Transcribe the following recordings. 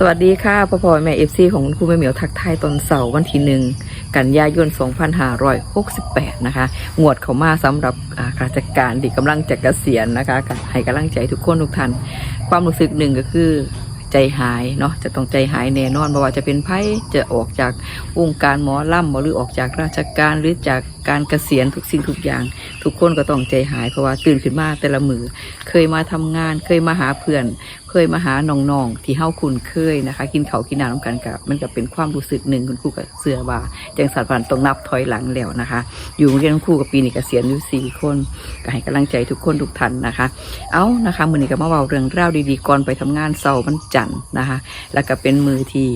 สวัสดีค่ะพ่อพ่อแม่เอฟซีของคุณครูแม่เหมียวทักทายตอนเสาร์วันที่หนึ่งกันยายน 2568 นะคะ งวดเขามาสำหรับอ่าข้าราชการที่กำลังจะเกษียณนะคะให้กำลังใจทุกคนทุกท่าน ความรู้สึกหนึ่งก็คือ ใจหายเนาะจะต้องใจหายแน่นอนไม่ว่าจะเป็นไพ่จะออกจากวงการหมอลำหรือออกจากราชการหรือจากการเกษียณทุกสิ่งทุกอย่าง ทุกคนก็ต้องใจหายเพราะว่าตื่นขึ้นมาแต่ละมือเคยมาทำงาน เคยมาหาเพื่อน เคยมาหาน้องๆที่เฮาคุ้นเคยนะคะ กินเขาวกินน้ำกันกับมันก็เป็นความรู้สึกหนึ่งคุณครูกับเสือว่าจังสัตว์พันต้องนับถอยหลังแล้วนะคะ อยู่เรียนคุณครูกับปีนี้เกษียณอยู่สี่คนก็ให้กำลังใจทุกคนทุกท่านนะคะ เอานะคะมือนี้ก็มาเบาเรื่องราวดีๆก่อนไปทำงานเสาร์วันจันทร์นะคะ แล้วก็เป็นมือที่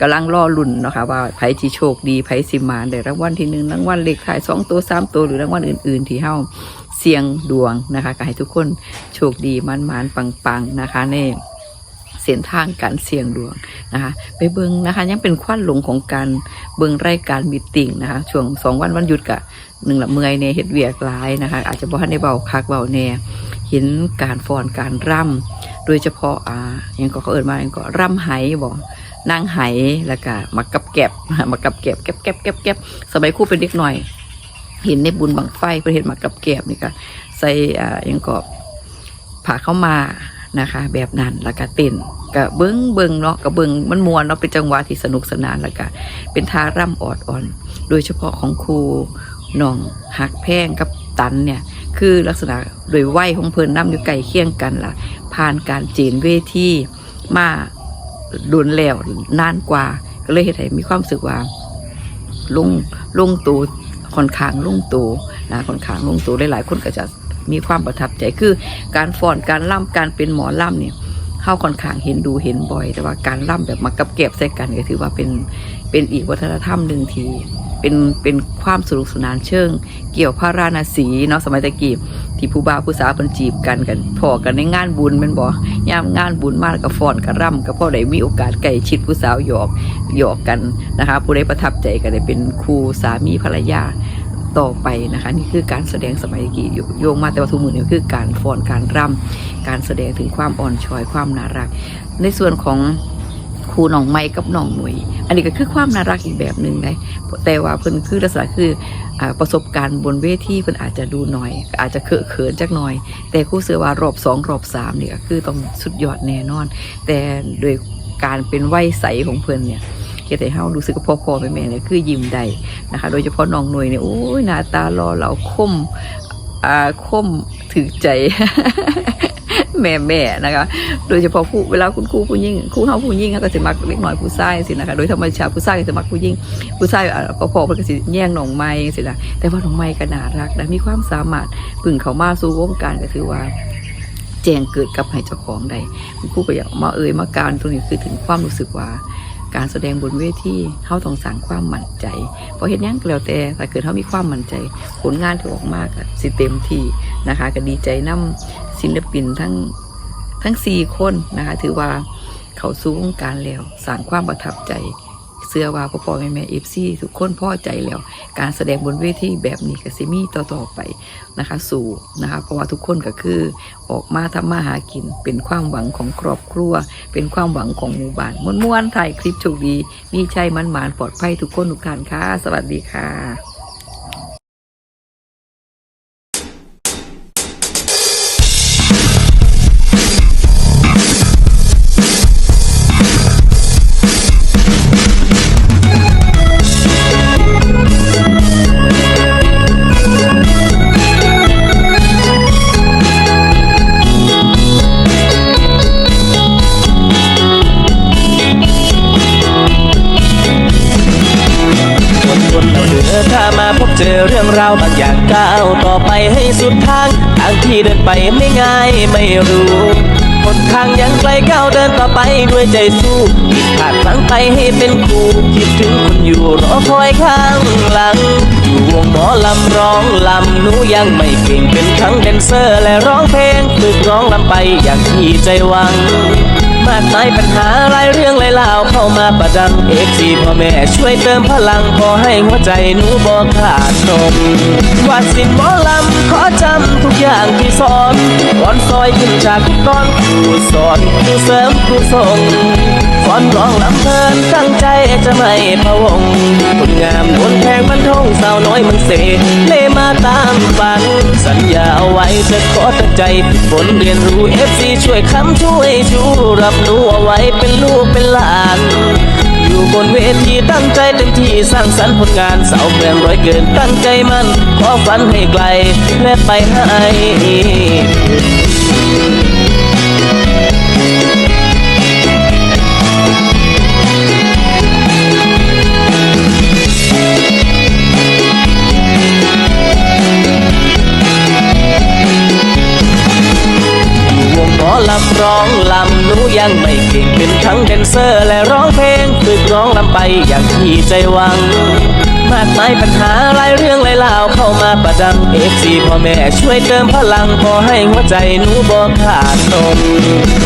กำลังรอลุ่นเนาะคะว่าไผที่โชคดีไผสิมาได้รางวัลที่หนึ่งรางวัลเลขท้ายสองตัวสามตัวหรือรางวัลอื่น ๆ ที่เฮาเสี่ยงดวงนะคะก็ให้ทุกคนโชคดีมันมันปังๆนะคะในเส้นทางการเสี่ยงดวงนะคะไปเบิงนะคะยังเป็นควันหลงของการเบิงรายการมิตติ้งนะคะช่วงสองวันวันหยุดกะหนึ่งละเมื่อยในเฮ็ดเวียกหลายนะคะอาจจะบ่ทันได้เบาคักเบาแน่เห็นการฟอนการร่ำโดยเฉพาะอ่ายังก็เขาเอิ้นมายังก็ร่ำไหบอกนางไหแล้วก็มากับแก็บมากับแก็บแก็บแก็บแก็บแก็บสมัยคู่เป็นเด็กหน่อย เห็นในบุญบังไฟเพื่อเห็นมากับแก็บนี่ก็ใส่อ่ายังก็ผ่าเข้ามานะคะ แบบนั้นแล้วก็เต้น ก็เบิ้งเบิ้งเนาะก็เบิ้งมันมวนเนาะเป็นจังหวะที่สนุกสนานแล้วก็เป็นท่าร่ำออดอ่อน โดยเฉพาะของครูน้องหักแพงกับตันเนี่ยคือลักษณะโดยวัยของเพลินน้ำอยู่ใกล้เคียงกันล่ะ ผ่านการเจนเวทีมาดุนแล้วนานกว่า ก็เลยเห็นให้มีความรู้สึกว่า ลุงลุงตูค่อนข้างลุงตูนะค่อนข้างลุงตูหลายๆคนก็จะมีความประทับใจคือการฟ้อนการล่ำการเป็นหมอล่ำเนี่ย เข้าค่อนข้างเห็นดูเห็นบ่อย แต่ว่าการล่ำแบบมากับเก็บใส่กันก็ถือว่าเป็นเป็นอีกวัฒนธรรมหนึ่งทีเป็นเป็นความสนุกสนานเชิง เกี่ยวพระราณสีเนาะสมัยตะกี้ที่ผู้บ่าวผู้สาวเพิ่นจีบกันกันพอกันในงานบุญแม่นบ่ยามงานบุญมากกับฟ้อนกับร่ำก็พอได้มีโอกาสใกล้ชิดผู้สาวหยอกหยอกกันนะคะผู้ใดประทับใจก็ได้เป็นคู่สามีภรรยา ต่อไปนะคะ นี่คือการแสดงสมัยกี้โยงมาแต่ว่าทุกมือนี่คือการฟ้อนการร่ำการแสดงถึงความอ่อนช้อยความน่ารัก ในส่วนของครูน้องไม้กับน้องหนุ่ยอันนี้ก็คือความน่ารักอีกแบบหนึ่งเลยแต่ว่าเพิ่นคือลักษณะคืออประสบการณ์บนเวทีเพิ่นอาจจะดูหน่อย อาจจะเคอะเขินจักหน่อย แต่คู่เสือว่ารอบสองรอบสามเนี่ยก็คือต้องสุดยอดแน่นอน แต่โดยการเป็นไหวใสของเพิ่นเนี่ย เฮ็ดให้เฮารู้สึกว่าพ่อๆแม่ๆเนี่ยคือยิ้มได้นะคะ โดยเฉพาะน้องหน่วยเนี่ยโอ้ยหน้าตารอเหลาคมอ่าคมถึกใจแม่แม่นะคะ โดยเฉพาะผู้เวลาคุณครูผู้หญิงครูเฮาผู้หญิงก็สิมักเล็กน้อยผู้ชายสินะคะ โดยธรรมชาติผู้ชายก็สิมักผู้หญิงผู้ชายอะก็พอเพิ่นก็สิแย่งน้องไม้สิละแต่ว่าน้องไม้ก็น่ารักนะมีความสามารถพึ่งเขามาสู่วงการก็ถือว่าแจ้งเกิดกับให้เจ้าของได้คุณครูก็อยากมาเอ่ยมาการตรงนี้คือถึงความรู้สึกว่า การแสดงบนเวทีเขาต้องสั่งความมั่นใจเพราะเห็นยังก็แล้วแต่ถ้าเกิดเขามีความมั่นใจ ผลงานที่ออกมากสิเต็มที่นะคะ ก็ดีใจนํศิลปินทั้งทั้งสี่คนนะคะ ถือว่าเขาสู้วงการแล้วสร้างความประทับใจ เสื้อว่าพ่อพ่อแม่แม่เอฟซีทุกคนพ่อใจแล้ว การแสดงบนเวทีแบบนี้กับซิมี่ต่อๆไปนะคะ สู่นะคะ เพราะว่าทุกคนก็คือออกมาทำมาหากิน เป็นความหวังของครอบครัว เป็นความหวังของหมู่บ้านม้วนๆถ่ายคลิปโชคดี มีใจมันหมานปลอดภัยทุกคนทุกท่านค่ะ สวัสดีค่ะ คนเราเดือถ้ามาพบเจอเรื่องราวบางอย่างก้าวต่อไปให้สุดทางทางที่เดินไปไม่ง่ายไม่รู้หนทางยังไกลก้าวเดินต่อไปด้วยใจสู้ผิดพลาดพลั้งไปให้เป็นครูคิดถึงคนอยู่รอคอยข้างหลังอยู่วงหมอลำร้องลำหนูยังไม่เก่งเป็นทั้งแดนเซอร์และร้องเพลงฝึกร้องลำไปอย่างที่ใจหวัง มากมายปัญหาหลายเรื่องหลายราวเข้ามาประดังเอกซีพ่อแม่ช่วยเติมพลังพอให้หัวใจหนูบอกขาดนมวาดสินหมอลำขอจำทุกอย่างที่สอนก่อนซอยขึ้นจากทุกตอนครูสอนครูเสริมครูส่ง ฟ้อนร้องลำเพลินตั้งใจจะไม่พะวงคนงามบนแพงมันทงสาวน้อยมันเสเล่มาตามฝัน สัญญาเอาไว้จะขอตั้งใจฝนเรียนรู้เอฟซีช่วยคำช่วยชูรับรู้เอาไว้เป็นลูกเป็นหลาน อยู่บนเวทีตั้งใจเต็มที่สร้างสรรค์ผลงานเสาแปลงร้อยเกินตั้งใจมัน ขอฝันให้ไกลและไปให้ ร้องลำหนูยังไม่เก่งเป็นทั้งแดนเซอร์และร้องเพลงฝึกร้องลำไปอย่างที่ใจหวัง มากมายปัญหาหลายเรื่องหลายราวเข้ามาประดังเอฟซีพ่อแม่ช่วยเติมพลังขอให้หัวใจหนูบอกขาดตน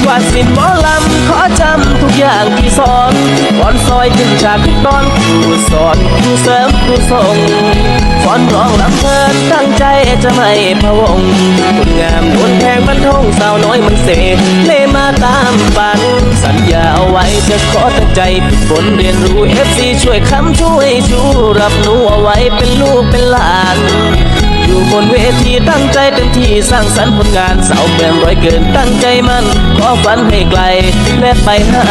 ว่าสินหมอลำขอจำทุกอย่างที่สอนก่อนซอยขึ้นฉากทุกตอนครูสอนครูเสริมครูส่ง ฟ้อนร้องลำเพลินตั้งใจจะไม่พะวงคนงามโดนแพงมันทงสาวน้อยมันเสเล่มาตามฝัน สัญญาเอาไว้จะขอตั้งใจฝึกฝนเรียนรู้เอฟซีช่วยคำช่วยชูรับหนูเอาไว้เป็นลูกเป็นหลานอยู่บนเวทีตั้งใจเต็มที่สร้างสรรค์ผลงานสาแปลงร้อยเกินตั้งใจมัน ขอฝันให้ไกลและไปให้